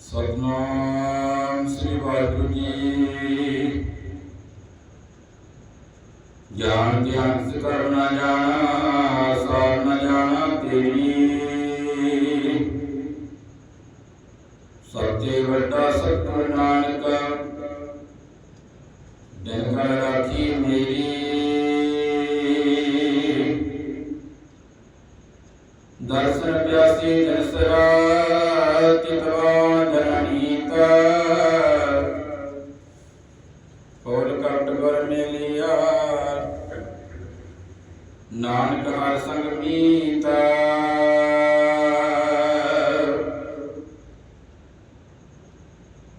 ਸਤਨਾਮ ਸ੍ਰੀ ਵਾਹਿਗੁਰੂ ਜੀ। ਗਿਆਨ ਗਿਆਨ ਸੇ ਕਰਨਾ ਜਾਣਾ, ਸਾਰ ਨ ਜਾਣਾ ਤੇਰੀ। ਸੱਚੇ ਵੱਡਾ ਸਤਿਗੁਰ ਨਾਨਕ, ਦਿਨ ਕਰ ਰਾਖੀ ਮੇਰੀ। ਦਰਸ਼ਨ ਪਿਆਸੀ ਜਨਸਰਾ ਕੋਲ ਕਪਟ ਗੁਰ ਮਿਲਿਆ। ਨਾਨਕ ਹਰ ਸੰਗ ਮੀਤਾ।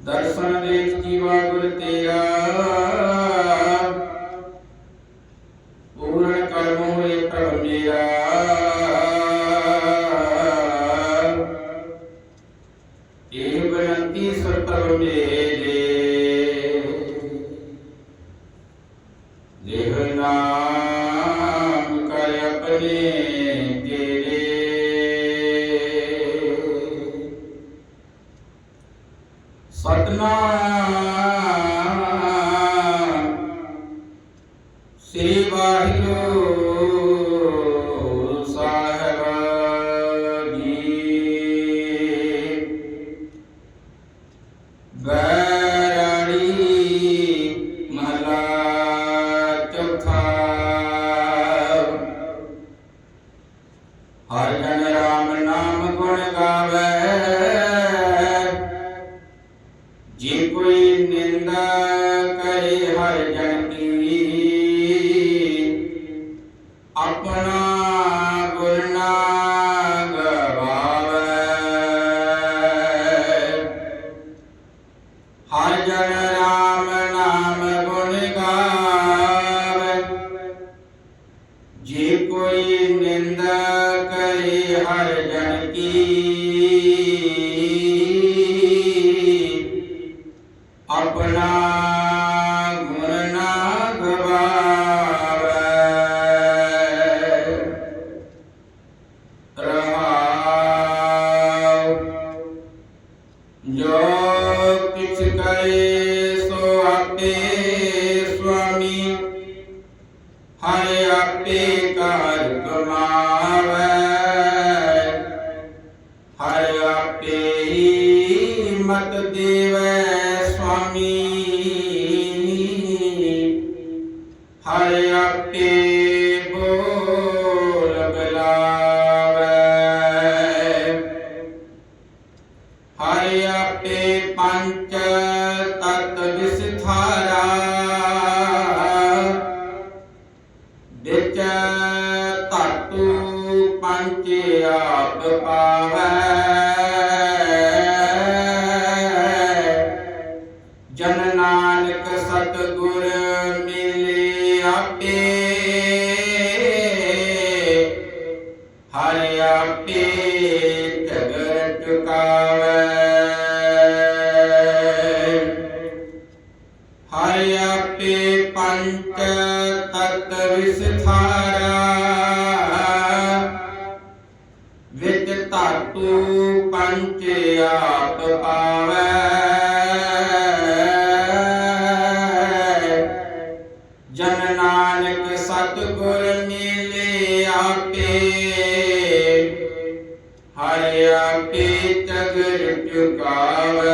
ਦਰਸ਼ਨ ਦੇਖ ਜੀਵਾ ਗੁਰ ਤੇਰਾ। ਮਹਲਾ ਚੌਥਾ। ਹਰ ਜਨ ਰਾਮ ਨਾਮ ਗੁਣ ਗਾਵੇ। ਆਪੇ ਸੁਆਮੀ ਹਰ ਆਪੇ ਕਾਰ ਕਮਾਵੇ। ਹੀ ਮਤ ਦੇਵੇ ਸੁਆਮੀ। ਹਰ ਆਪੇ ਬੋਲ ਬਲਾਵੇ। ਹਰਿ ਆਪੇ ਪੰਚ ਤਤ ਵਿਸਥਾਰਾ। ਵਿੱਚ ਧਾਤੂ ਪੰਚ ਜਨ ਨਾਨਕ ਸਤਿਗੁਰ ਮਿਲੇ ਆਪੇ। ਹਰਿ ਆਪੇ ਤਗਰ ਟੁਕਾਵੇ ਹਰਿ ਆਪੇ ਪੰਚ ਤਤ ਵਿਸਥਾਰਾ। ਵਿੱਚ ਧਾਤੂ ਪੰਚ ਆਪ ਪਾਵੈ। ਸਤਿਗੁਰ ਮਿਲੇ ਆਪੇ। ਹਰਿ ਆਪੇ ਤਗਰ ਚੁਕਾਵੇ